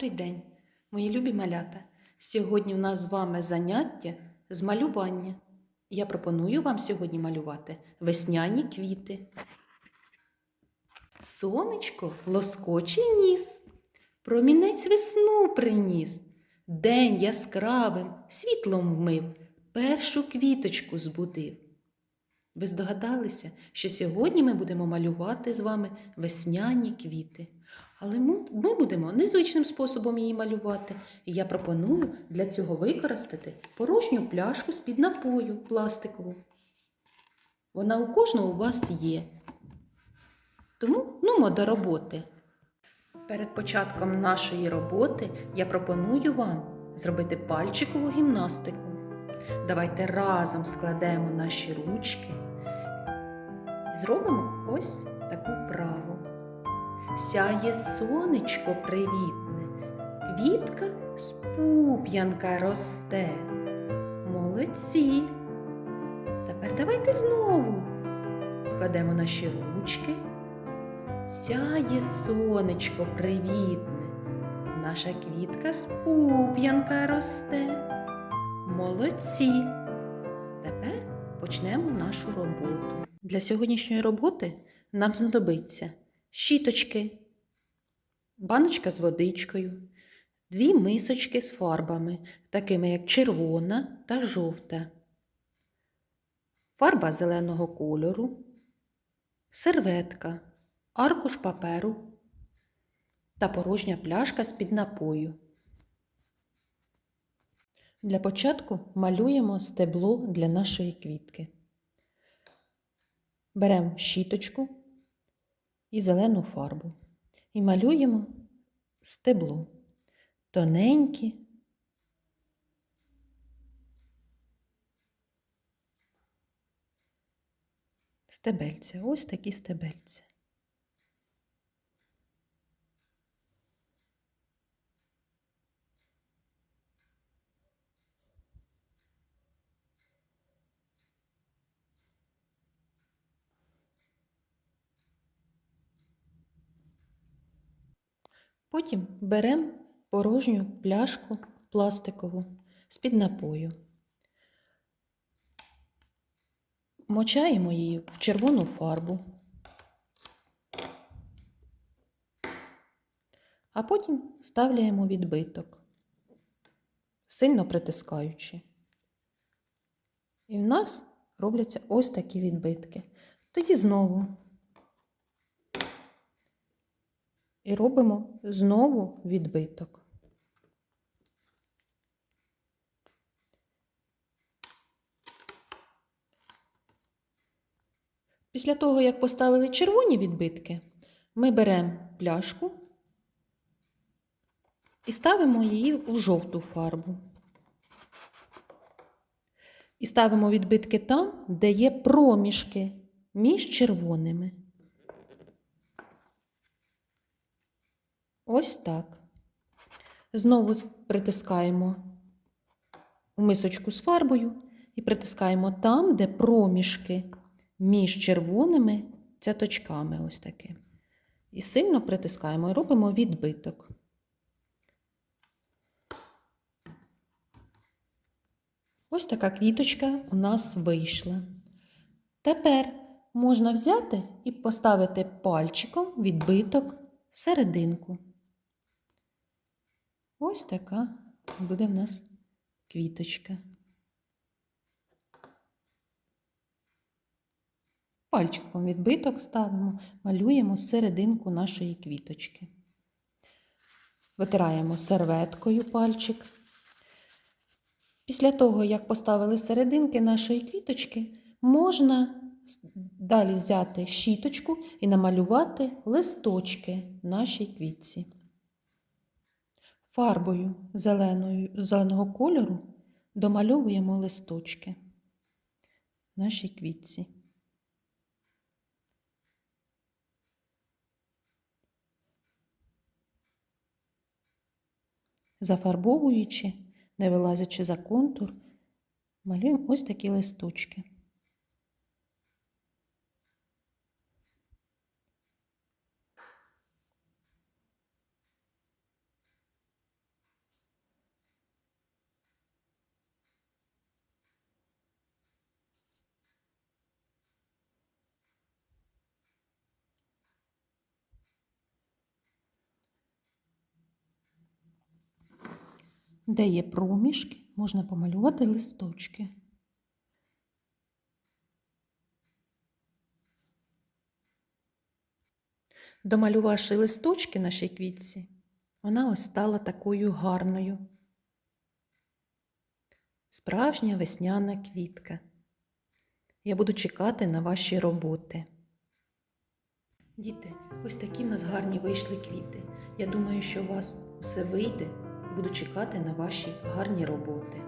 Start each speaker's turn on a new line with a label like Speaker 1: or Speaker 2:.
Speaker 1: Добрий день, мої любі малята. Сьогодні в нас з вами заняття з малювання. Я пропоную вам сьогодні малювати весняні квіти. Сонечко лоскочий ніс, промінець весну приніс, день яскравим світлом вмив, першу квіточку збудив. Ви здогадалися, що сьогодні ми будемо малювати з вами весняні квіти. Але ми, будемо незвичним способом її малювати. І я пропоную для цього використати порожню пляшку з-під напою пластикову. Вона у кожного у вас є. Тому нумо до роботи. Перед початком нашої роботи я пропоную вам зробити пальчикову гімнастику. Давайте разом складемо наші ручки і зробимо ось таку вправу. Сяє сонечко привітне, квітка з пуп'янка росте. Молодці. Тепер давайте знову складемо наші ручки. Сяє сонечко привітне, наша квітка з пуп'янка росте. Молодці. Тепер почнемо нашу роботу. Для сьогоднішньої роботи нам знадобиться щіточки, баночка з водичкою, дві мисочки з фарбами, такими як червона та жовта, фарба зеленого кольору, серветка, аркуш паперу та порожня пляшка з-під напою. Для початку малюємо стебло для нашої квітки. Беремо щіточку і зелену фарбу і малюємо стебло тоненькі. Стебельця, ось такі стебельця. Потім беремо порожню пляшку пластикову з-під напою. Мочаємо її в червону фарбу, а потім ставляємо відбиток, сильно притискаючи. І в нас робляться ось такі відбитки. Тоді знову і робимо знову відбиток. Після того, як поставили червоні відбитки, ми беремо пляшку і ставимо її у жовту фарбу. І ставимо відбитки там, де є проміжки між червоними. Ось так. Знову притискаємо мисочку з фарбою і притискаємо там, де проміжки між червоними цяточками ось таки. І сильно притискаємо і робимо відбиток. Ось така квіточка у нас вийшла. Тепер можна взяти і поставити пальчиком відбиток серединку. Ось така буде в нас квіточка. Пальчиком відбиток ставимо, малюємо серединку нашої квіточки. Витираємо серветкою пальчик. Після того, як поставили серединки нашої квіточки, можна далі взяти щіточку і намалювати листочки нашій квітці. Фарбою зеленою, зеленого кольору домальовуємо листочки нашій квітці. Зафарбовуючи, не вилазячи за контур, малюємо ось такі листочки. Де є проміжки, можна помалювати листочки. Домалювавши листочки нашій квітці, вона ось стала такою гарною. Справжня весняна квітка. Я буду чекати на ваші роботи. Діти, ось такі в нас гарні вийшли квіти. Я думаю, що у вас все вийде буду чекати на ваші гарні роботи.